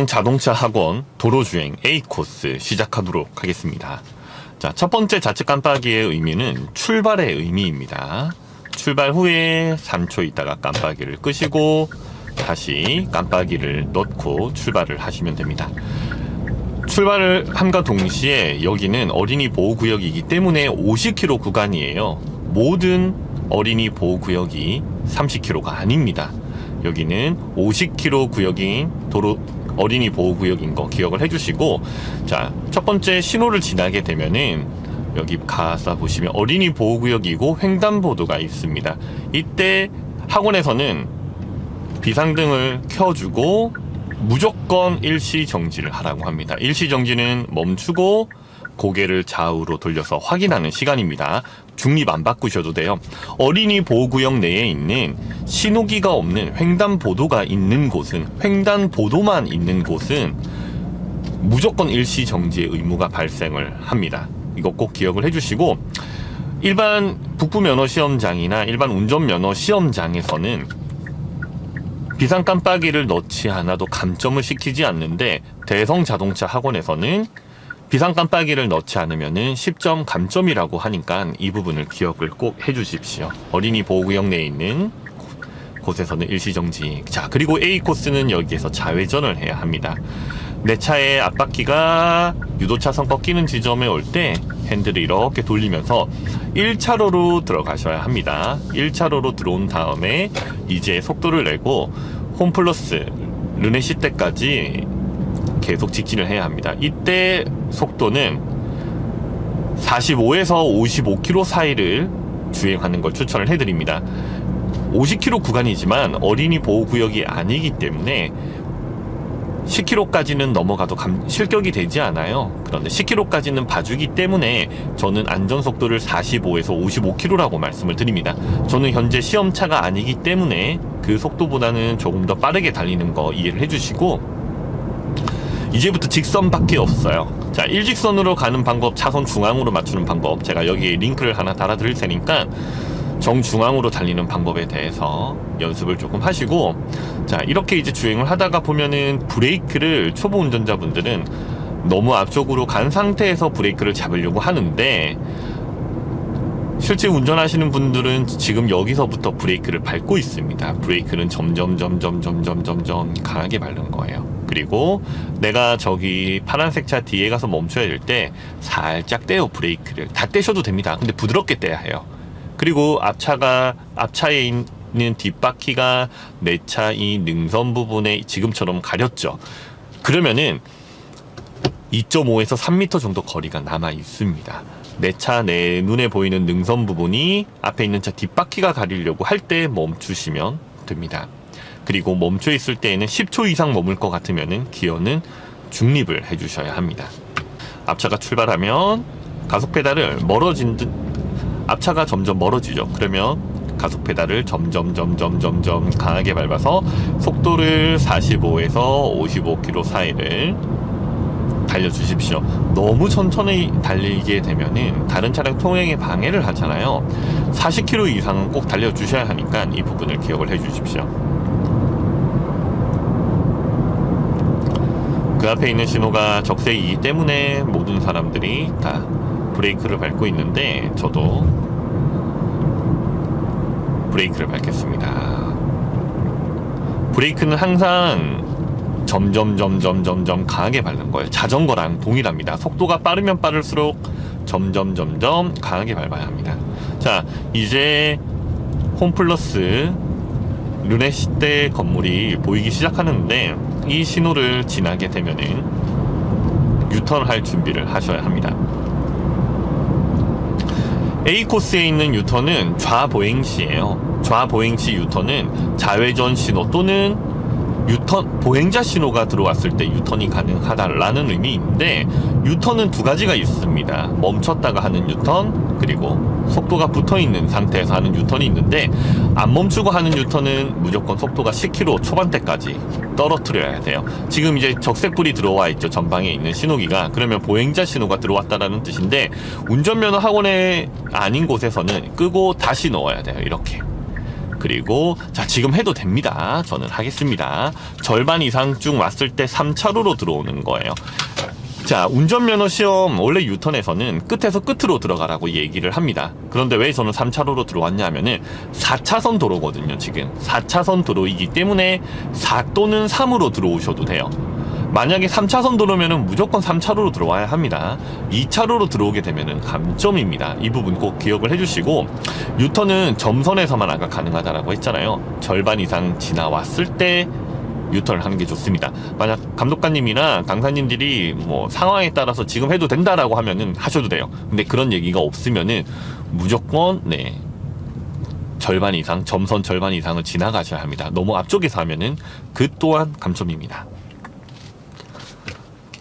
대성 자동차 학원 도로주행 A 코스 시작하도록 하겠습니다. 자, 첫 번째 좌측 깜빡이의 의미는 출발의 의미입니다. 출발 후에 3초 있다가 깜빡이를 끄시고 다시 깜빡이를 넣고 출발을 하시면 됩니다. 출발을 함과 동시에 여기는 어린이 보호구역이기 때문에 50km 구간이에요. 모든 어린이 보호구역이 30km가 아닙니다. 여기는 50km 구역인 도로 어린이 보호구역인 거 기억을 해주시고 자 첫 번째 신호를 지나게 되면은 여기 가서 보시면 어린이 보호구역이고 횡단보도가 있습니다. 이때 학원에서는 비상등을 켜주고 무조건 일시 정지를 하라고 합니다. 일시 정지는 멈추고 고개를 좌우로 돌려서 확인하는 시간입니다. 중립 안 바꾸셔도 돼요. 어린이 보호구역 내에 있는 신호기가 없는 횡단보도가 있는 곳은 횡단보도만 있는 곳은 무조건 일시 정지의 의무가 발생을 합니다. 이거 꼭 기억을 해주시고 일반 북부 면허 시험장이나 일반 운전 면허 시험장에서는 비상 깜빡이를 넣지 않아도 감점을 시키지 않는데 대성 자동차 학원에서는 비상 깜빡이를 넣지 않으면은 10점 감점이라고 하니까 이 부분을 기억을 꼭 해주십시오. 어린이 보호구역 내에 있는 곳에서는 일시정지. 자, 그리고 A 코스는 여기에서 좌회전을 해야 합니다. 내 차의 앞바퀴가 유도차선 꺾이는 지점에 올 때 핸들을 이렇게 돌리면서 1차로로 들어가셔야 합니다. 1차로로 들어온 다음에 이제 속도를 내고 홈플러스 르네시 때까지 계속 직진을 해야 합니다. 이때 속도는 45에서 55km 사이를 주행하는 걸 추천을 해드립니다. 50km 구간이지만 어린이 보호구역이 아니기 때문에 10km까지는 넘어가도 감, 실격이 되지 않아요. 그런데 10km까지는 봐주기 때문에 저는 안전속도를 45에서 55km라고 말씀을 드립니다. 저는 현재 시험차가 아니기 때문에 그 속도보다는 조금 더 빠르게 달리는 거 이해를 해주시고 이제부터 직선밖에 없어요. 자, 일직선으로 가는 방법, 차선 중앙으로 맞추는 방법, 제가 여기에 링크를 하나 달아 드릴 테니까 정중앙으로 달리는 방법에 대해서 연습을 조금 하시고, 자, 이렇게 이제 주행을 하다가 보면은 브레이크를 초보 운전자분들은 너무 앞쪽으로 간 상태에서 브레이크를 잡으려고 하는데, 실제 운전하시는 분들은 지금 여기서부터 브레이크를 밟고 있습니다. 브레이크는 점점 점점 점점 점점 강하게 밟는 거예요. 그리고 내가 저기 파란색 차 뒤에 가서 멈춰야 될 때 살짝 떼요 브레이크를 다 떼셔도 됩니다. 근데 부드럽게 떼야 해요. 그리고 앞차가 앞차에 있는 뒷바퀴가 내 차 이 능선 부분에 지금처럼 가렸죠. 그러면은 2.5에서 3m 정도 거리가 남아 있습니다. 내차내 눈에 보이는 능선 부분이 앞에 있는 차 뒷바퀴가 가리려고 할 때 멈추시면 됩니다. 그리고 멈춰 있을 때에는 10초 이상 머물 것 같으면은 기어는 중립을 해주셔야 합니다. 앞차가 출발하면 가속 페달을 멀어진 듯 앞차가 점점 멀어지죠. 그러면 가속 페달을 점점 점점 점점 강하게 밟아서 속도를 45에서 55km 사이를 달려주십시오. 너무 천천히 달리게 되면은 다른 차량 통행에 방해를 하잖아요. 40km 이상은 꼭 달려주셔야 하니까 이 부분을 기억을 해주십시오. 그 앞에 있는 신호가 적색이기 때문에 모든 사람들이 다 브레이크를 밟고 있는데 저도 브레이크를 밟겠습니다. 브레이크는 항상 점점 점점 점점 강하게 밟는 거예요. 자전거랑 동일합니다. 속도가 빠르면 빠를수록 점점 점점 강하게 밟아야 합니다. 자, 이제 홈플러스 르네시대 건물이 보이기 시작하는데 이 신호를 지나게 되면은 유턴할 준비를 하셔야 합니다. A 코스에 있는 유턴은 좌보행 시예요. 좌보행 시 유턴은 좌회전 신호 또는 유턴 보행자 신호가 들어왔을 때 유턴이 가능하다라는 의미인데 유턴은 두 가지가 있습니다. 멈췄다가 하는 유턴 그리고 속도가 붙어 있는 상태에서 하는 유턴이 있는데 안 멈추고 하는 유턴은 무조건 속도가 10km 초반대까지 떨어뜨려야 돼요. 지금 이제 적색불이 들어와 있죠. 전방에 있는 신호기가 그러면 보행자 신호가 들어왔다라는 뜻인데 운전면허 학원에 아닌 곳에서는 끄고 다시 넣어야 돼요. 이렇게 그리고 자 지금 해도 됩니다. 저는 하겠습니다. 절반 이상 쭉 왔을 때 3차로로 들어오는 거예요. 자, 운전면허 시험 원래 유턴에서는 끝에서 끝으로 들어가라고 얘기를 합니다. 그런데 왜 저는 3차로로 들어왔냐 하면은 4차선 도로거든요, 지금. 4차선 도로이기 때문에 4 또는 3으로 들어오셔도 돼요. 만약에 3차선 도로면은 무조건 3차로로 들어와야 합니다. 2차로로 들어오게 되면은 감점입니다. 이 부분 꼭 기억을 해주시고 유턴은 점선에서만 아까 가능하다라고 했잖아요. 절반 이상 지나왔을 때 유턴을 하는 게 좋습니다. 만약 감독관님이나 강사님들이 뭐 상황에 따라서 지금 해도 된다라고 하면은 하셔도 돼요. 근데 그런 얘기가 없으면은 무조건 네 절반 이상 점선 절반 이상을 지나가셔야 합니다. 너무 앞쪽에서 하면은 그 또한 감점입니다.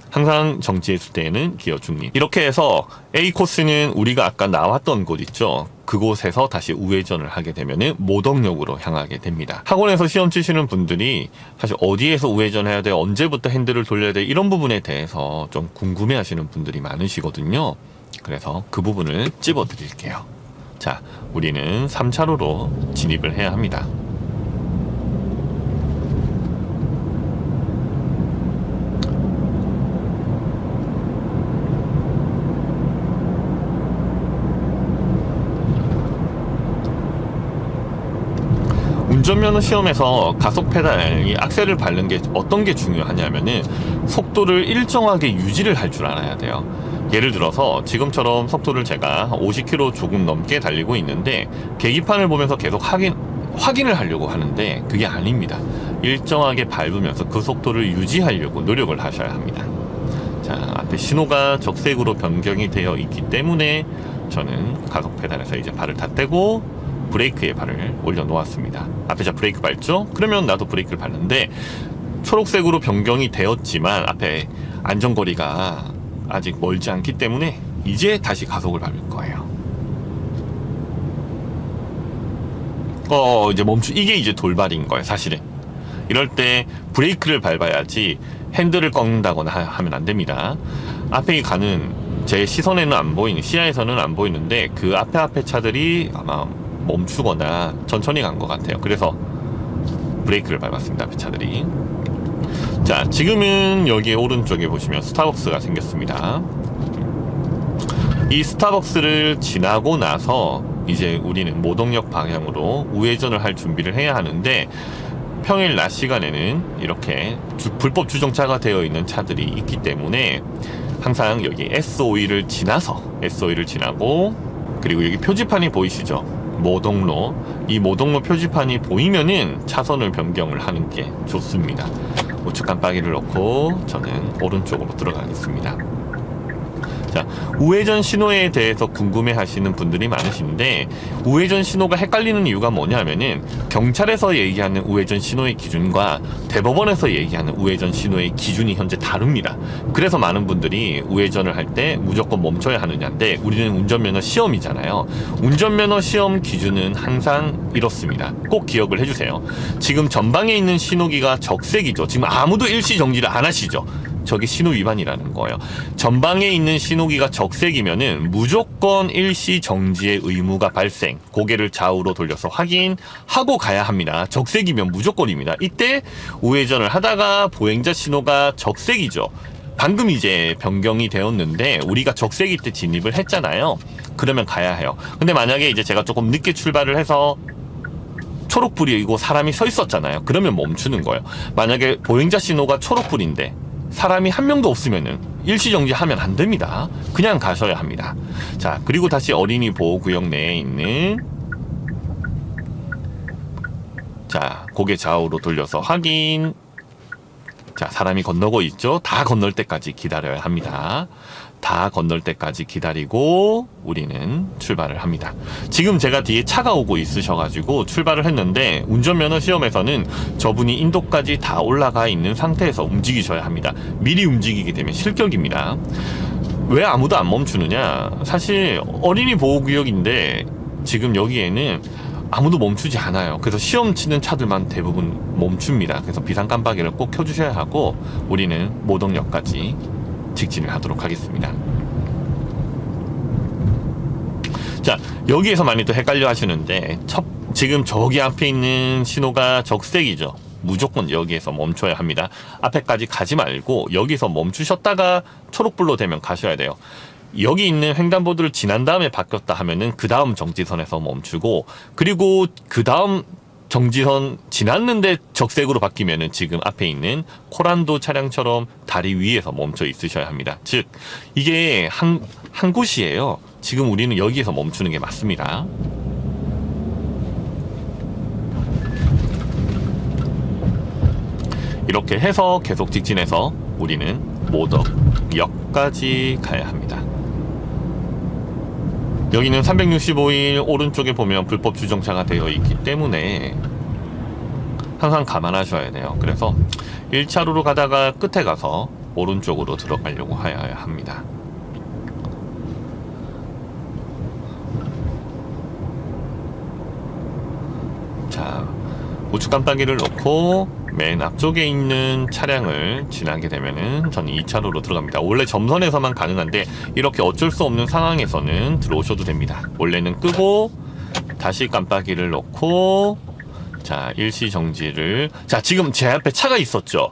항상 정지했을 때에는 기어 중립. 이렇게 해서 A 코스는 우리가 아까 나왔던 곳 있죠. 그곳에서 다시 우회전을 하게 되면은 모덕역으로 향하게 됩니다. 학원에서 시험 치시는 분들이 사실 어디에서 우회전해야 돼, 언제부터 핸들을 돌려야 돼 이런 부분에 대해서 좀 궁금해하시는 분들이 많으시거든요. 그래서 그 부분을 찝어 드릴게요. 자, 우리는 3차로로 진입을 해야 합니다. 운전면허 시험에서 가속 페달, 이 악셀을 밟는 게 어떤 게 중요하냐면은 속도를 일정하게 유지를 할 줄 알아야 돼요. 예를 들어서 지금처럼 속도를 제가 50km 조금 넘게 달리고 있는데 계기판을 보면서 계속 확인 확인을 하려고 하는데 그게 아닙니다. 일정하게 밟으면서 그 속도를 유지하려고 노력을 하셔야 합니다. 자, 앞에 신호가 적색으로 변경이 되어 있기 때문에 저는 가속 페달에서 이제 발을 다 떼고 브레이크에 발을 올려 놓았습니다. 앞에 자 브레이크 밟죠? 그러면 나도 브레이크를 밟는데 초록색으로 변경이 되었지만 앞에 안전거리가 아직 멀지 않기 때문에 이제 다시 가속을 밟을 거예요. 어, 이제 멈추, 이게 이제 돌발인 거예요, 사실은. 이럴 때 브레이크를 밟아야지 핸들을 꺾는다거나 하- 하면 안 됩니다. 앞에 가는 제 시선에는 안 보이는, 시야에서는 안 보이는데 그 앞에 앞에 차들이 아마 멈추거나 천천히 간 것 같아요. 그래서 브레이크를 밟았습니다, 앞에 차들이. 자, 지금은 여기 오른쪽에 보시면 스타벅스가 생겼습니다. 이 스타벅스를 지나고 나서 이제 우리는 모동역 방향으로 우회전을 할 준비를 해야 하는데 평일 낮 시간에는 이렇게 주- 불법 주정차가 되어 있는 차들이 있기 때문에 항상 여기 SOE를 지나서 SOE를 지나고 그리고 여기 표지판이 보이시죠? 모동로 이 모동로 표지판이 보이면은 차선을 변경을 하는 게 좋습니다. 우측 깜빡이를 넣고 저는 오른쪽으로 들어가겠습니다. 자, 우회전 신호에 대해서 궁금해 하시는 분들이 많으신데, 우회전 신호가 헷갈리는 이유가 뭐냐면은, 경찰에서 얘기하는 우회전 신호의 기준과 대법원에서 얘기하는 우회전 신호의 기준이 현재 다릅니다. 그래서 많은 분들이 우회전을 할 때 무조건 멈춰야 하느냐인데, 우리는 운전면허 시험이잖아요. 운전면허 시험 기준은 항상 이렇습니다. 꼭 기억을 해주세요. 지금 전방에 있는 신호기가 적색이죠. 지금 아무도 일시 정지를 안 하시죠. 저게 신호 위반이라는 거예요. 전방에 있는 신호기가 적색이면은 무조건 일시 정지의 의무가 발생. 고개를 좌우로 돌려서 확인하고 가야 합니다. 적색이면 무조건입니다. 이때 우회전을 하다가 보행자 신호가 적색이죠. 방금 이제 변경이 되었는데 우리가 적색일 때 진입을 했잖아요. 그러면 가야 해요. 근데 만약에 이제 제가 조금 늦게 출발을 해서 초록불이고 사람이 서 있었잖아요. 그러면 멈추는 거예요. 만약에 보행자 신호가 초록불인데 사람이 한 명도 없으면은 일시정지하면 안 됩니다. 그냥 가셔야 합니다. 자, 그리고 다시 어린이 보호구역 내에 있는 자, 고개 좌우로 돌려서 확인. 자, 사람이 건너고 있죠? 다 건널 때까지 기다려야 합니다. 다 건널 때까지 기다리고 우리는 출발을 합니다. 지금 제가 뒤에 차가 오고 있으셔가지고 출발을 했는데 운전면허 시험에서는 저분이 인도까지 다 올라가 있는 상태에서 움직이셔야 합니다. 미리 움직이게 되면 실격입니다. 왜 아무도 안 멈추느냐? 사실 어린이 보호구역인데 지금 여기에는 아무도 멈추지 않아요. 그래서 시험 치는 차들만 대부분 멈춥니다. 그래서 비상 깜빡이를 꼭 켜주셔야 하고 우리는 모동역까지 직진을 하도록 하겠습니다. 자, 여기에서 많이 또 헷갈려 하시는데 첫 지금 저기 앞에 있는 신호가 적색이죠. 무조건 여기에서 멈춰야 합니다. 앞에까지 가지 말고 여기서 멈추셨다가 초록불로 되면 가셔야 돼요. 여기 있는 횡단보도를 지난 다음에 바뀌었다 하면은 그 다음 정지선에서 멈추고 그리고 그 다음 정지선 지났는데 적색으로 바뀌면은 지금 앞에 있는 코란도 차량처럼 다리 위에서 멈춰 있으셔야 합니다. 즉 이게 한, 한 곳이에요. 지금 우리는 여기에서 멈추는 게 맞습니다. 이렇게 해서 계속 직진해서 우리는 모덕역까지 가야 합니다. 여기는 365일 오른쪽에 보면 불법 주정차가 되어 있기 때문에 항상 감안하셔야 돼요. 그래서 1차로로 가다가 끝에 가서 오른쪽으로 들어가려고 하여야 합니다. 자, 우측 깜빡이를 놓고 맨 앞쪽에 있는 차량을 지나게 되면은 저는 2차로로 들어갑니다. 원래 점선에서만 가능한데 이렇게 어쩔 수 없는 상황에서는 들어오셔도 됩니다. 원래는 끄고 다시 깜빡이를 놓고 자 일시 정지를 자 지금 제 앞에 차가 있었죠.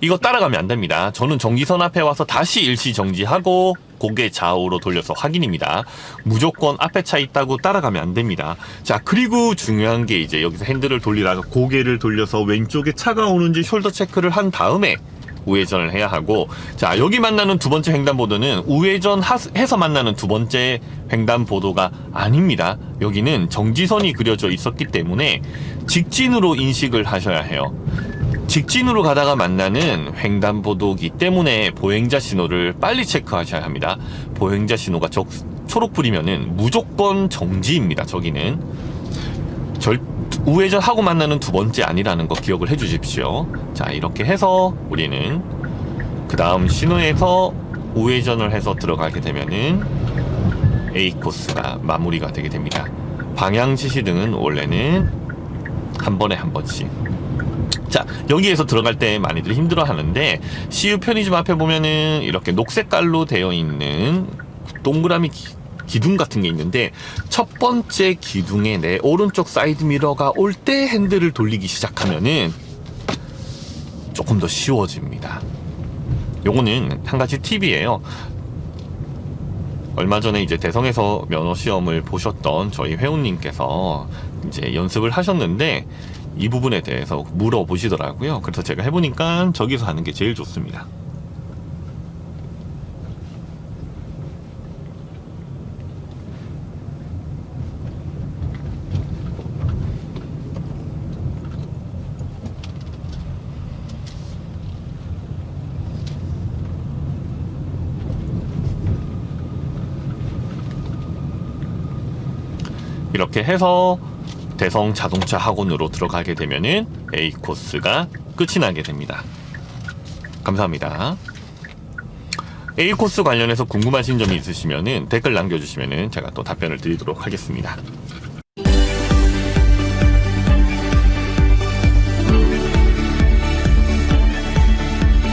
이거 따라가면 안 됩니다. 저는 정지선 앞에 와서 다시 일시 정지하고 고개 좌우로 돌려서 확인입니다. 무조건 앞에 차 있다고 따라가면 안 됩니다. 자, 그리고 중요한 게 이제 여기서 핸들을 돌리다가 고개를 돌려서 왼쪽에 차가 오는지 숄더 체크를 한 다음에 우회전을 해야 하고 자 여기 만나는 두 번째 횡단보도는 우회전 하- 해서 만나는 두 번째 횡단보도가 아닙니다 여기는 정지선이 그려져 있었기 때문에 직진으로 인식을 하셔야 해요 직진으로 가다가 만나는 횡단보도기 때문에 보행자 신호를 빨리 체크하셔야 합니다. 보행자 신호가 적, 초록불이면은 무조건 정지입니다. 저기는 절 우회전하고 만나는 두 번째 아니라는 거 기억을 해 주십시오. 자 이렇게 해서 우리는 그 다음 신호에서 우회전을 해서 들어가게 되면은 A 코스가 마무리가 되게 됩니다. 방향 지시 등은 원래는 한 번에 한 번씩 자 여기에서 들어갈 때 많이들 힘들어 하는데 CU 편의점 앞에 보면은 이렇게 녹색깔로 되어 있는 동그라미 기, 기둥 같은 게 있는데 첫 번째 기둥에 내 오른쪽 사이드 미러가 올 때 핸들을 돌리기 시작하면은 조금 더 쉬워집니다. 요거는 한 가지 팁이에요. 얼마 전에 이제 대성에서 면허 시험을 보셨던 저희 회원님께서 이제 연습을 하셨는데 이 부분에 대해서 물어보시더라고요. 그래서 제가 해보니까 저기서 하는 게 제일 좋습니다. 이렇게 해서 대성 자동차 학원으로 들어가게 되면은 A 코스가 끝이 나게 됩니다. 감사합니다. A 코스 관련해서 궁금하신 점이 있으시면은 댓글 남겨주시면은 제가 또 답변을 드리도록 하겠습니다.